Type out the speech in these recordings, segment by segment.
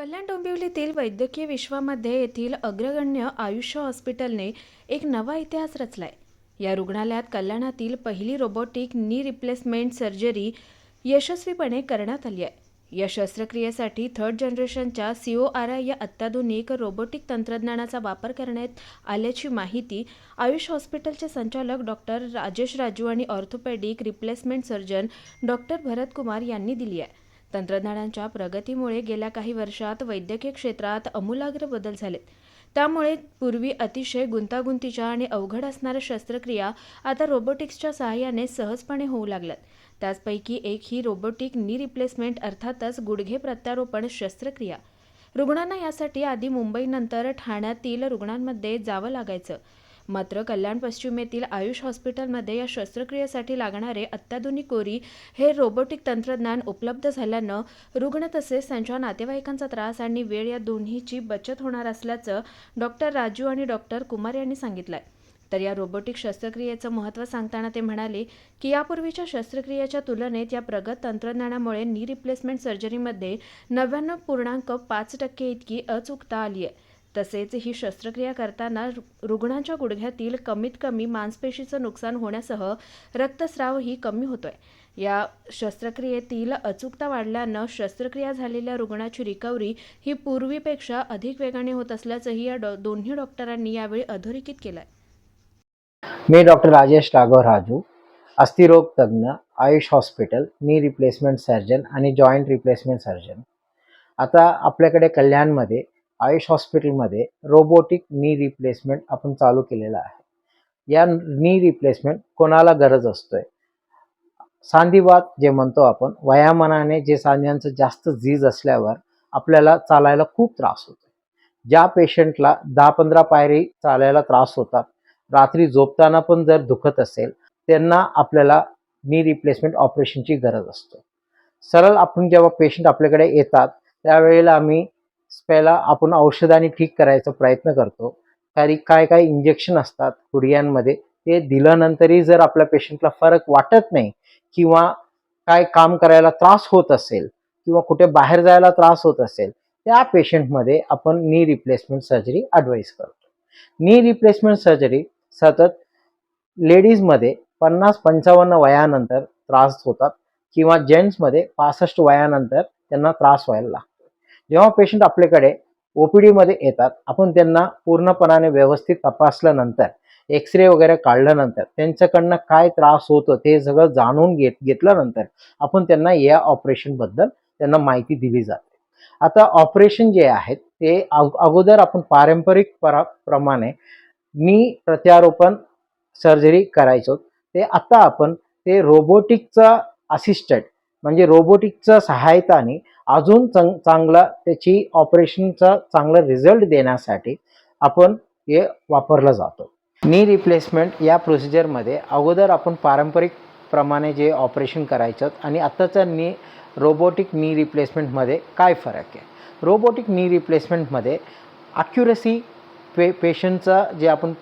कल्याण डोंबिवलीतील वैद्यकीय विश्वामध्ये येथील अग्रगण्य आयुष्य हॉस्पिटलने एक नवा इतिहास रचलाय. या रुग्णालयात कल्याणातील पहिली रोबोटिक नी रिप्लेसमेंट सर्जरी यशस्वीपणे करण्यात आली आहे. या शस्त्रक्रियेसाठी थर्ड जनरेशनच्या सी ओ आर आय या अत्याधुनिक रोबोटिक तंत्रज्ञानाचा वापर करण्यात आल्याची माहिती आयुष हॉस्पिटलचे संचालक डॉक्टर राजेश राजू आणि orthopaedic replacement surgeon doctor Bharatkumar यांनी दिली आहे. तंत्रज्ञानाच्या प्रगतीमुळे गेल्या काही वर्षात वैद्यकीय क्षेत्रात अमूलाग्र बदल झालेत. त्यामुळे पूर्वी अतिशय गुंतागुंतीच्या आणि अवघड असणाऱ्या शस्त्रक्रिया आता रोबोटिक्सच्या सहाय्याने सहजपणे होऊ लागल्यात. त्याचपैकी एक ही रोबोटिक नी रिप्लेसमेंट अर्थातच गुडघे प्रत्यारोपण शस्त्रक्रिया. रुग्णांना यासाठी आधी मुंबईनंतर ठाण्यातील रुग्णांमध्ये जावं लागायचं. मात्र कल्याण पश्चिमेतील आयुष हॉस्पिटलमध्ये या शस्त्रक्रियेसाठी लागणारे अत्याधुनिक कोरी हे रोबोटिक तंत्रज्ञान उपलब्ध झाल्यानं रुग्ण तसेच त्यांच्या नातेवाईकांचा त्रास आणि वेळ या दोन्हीची बचत होणार असल्याचं डॉक्टर राजू आणि डॉक्टर कुमार यांनी सांगितलंय. तर या रोबोटिक शस्त्रक्रियेचं महत्त्व सांगताना ते म्हणाले की यापूर्वीच्या शस्त्रक्रियेच्या तुलनेत या प्रगत तंत्रज्ञानामुळे नी रिप्लेसमेंट सर्जरीमध्ये नव्याण्णव पूर्णांक पाच टक्के इतकी अचूकता आली आहे तसेच ही शस्त्रक्रिया करताना रु- गुडघ्यातील कमीत कमी मांसपेशीचं नुकसान होण्यासह रक्तस्रावही कमी होतोय. या शस्त्रक्रियेतील अचूकता वाढल्यानं शस्त्रक्रिया झालेल्या रुग्णाची रिकव्हरी ही पूर्वीपेक्षा अधिक वेगाने होत असल्याचंही या डॉ दोन्ही डॉक्टरांनी यावेळी अधोरेखित केलंय. मी डॉक्टर राजेश राघव राजू अस्थिरोग तज्ज्ञ Ayush hospital knee replacement surgeon आणि जॉईंट रिप्लेसमेंट सर्जन. आता आपल्याकडे कल्याणमध्ये आयुष हॉस्पिटलमध्ये रोबोटिक नी रिप्लेसमेंट आपण चालू केलेलं आहे. या नी रिप्लेसमेंट कोणाला गरज असतोय? सांधिवात जे म्हणतो आपण वयामानाने जे सांध्यांचं जास्त झीज असल्यावर आपल्याला चालायला खूप त्रास होतो ज्या पेशंटला दहा पंधरा पायरी चालायला त्रास होतात रात्री झोपताना पण जर दुखत असेल त्यांना आपल्याला नी रिप्लेसमेंट ऑपरेशनची गरज असतो. सरळ आपण जेव्हा पेशंट आपल्याकडे येतात त्यावेळेला आम्ही पहिला आपण औषधाने ठीक करायचा प्रयत्न करतो. कारण काय काय इंजेक्शन असतात गुडघ्यांमध्ये ते दिल्यानंतरही जर आपल्या पेशंटला फरक वाटत नाही किंवा काय काम करायला त्रास होत असेल किंवा कुठे बाहेर जायला त्रास होत असेल त्या पेशंटमध्ये आपण नी रिप्लेसमेंट सर्जरी ॲडवाईस करतो. नी रिप्लेसमेंट सर्जरी सतत लेडीजमध्ये पन्नास पंचावन्न वयानंतर त्रास होतात किंवा जेंट्समध्ये पासष्ट वयानंतर त्यांना त्रास व्हायला लागतो. जेव्हा पेशंट आपल्याकडे ओ पी डीमध्ये येतात आपण त्यांना पूर्णपणाने व्यवस्थित तपासल्यानंतर एक्सरे वगैरे काढल्यानंतर त्यांच्याकडनं काय त्रास होतो ते सगळं जाणून घेत घेतल्यानंतर आपण त्यांना या ऑपरेशनबद्दल त्यांना माहिती दिली जाते. आता ऑपरेशन जे आहेत ते अगोदर आपण पारंपरिक परा प्रमाणे मी प्रत्यारोपण सर्जरी करायचो. ते आता आपण ते रोबोटिकचा असिस्टंट म्हणजे रोबोटिकच्या सहायताने अजून चांग चांगला त्याची ऑपरेशनचा चांगला रिझल्ट देण्यासाठी आपण हे वापरलं जातो. नी रिप्लेसमेंट या प्रोसिजरमध्ये अगोदर आपण पारंपरिक प्रमाणे जे ऑपरेशन करायचं आणि आत्ताचा नी रोबोटिक नी रिप्लेसमेंटमध्ये काय फरक आहे? रोबोटिक नी रिप्लेसमेंटमध्ये अक्युरसी पे पेशंटचा जे आपण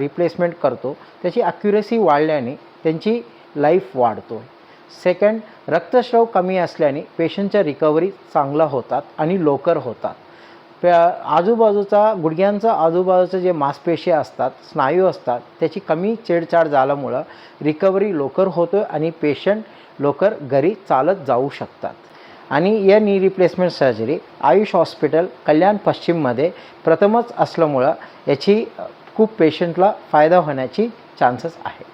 रिप्लेसमेंट करतो त्याची अक्युरसी वाढल्याने त्यांची लाईफ वाढतो. सेकंड रक्तस्राव कमी असल्याने पेशंटच्या रिकव्हरी चांगला होतात आणि लवकर होतात. आजूबाजूचा गुडघ्यांचा आजूबाजूचं जे मांसपेशी असतात स्नायू असतात त्याची कमी छेडछाड झाल्यामुळं रिकव्हरी लवकर होतो आणि पेशंट लवकर घरी चालत जाऊ शकतात. आणि या knee replacement surgery Ayush hospital Kalyan पश्चिममध्ये प्रथमच असल्यामुळं याची खूप पेशंटला फायदा होण्याची चान्सेस आहे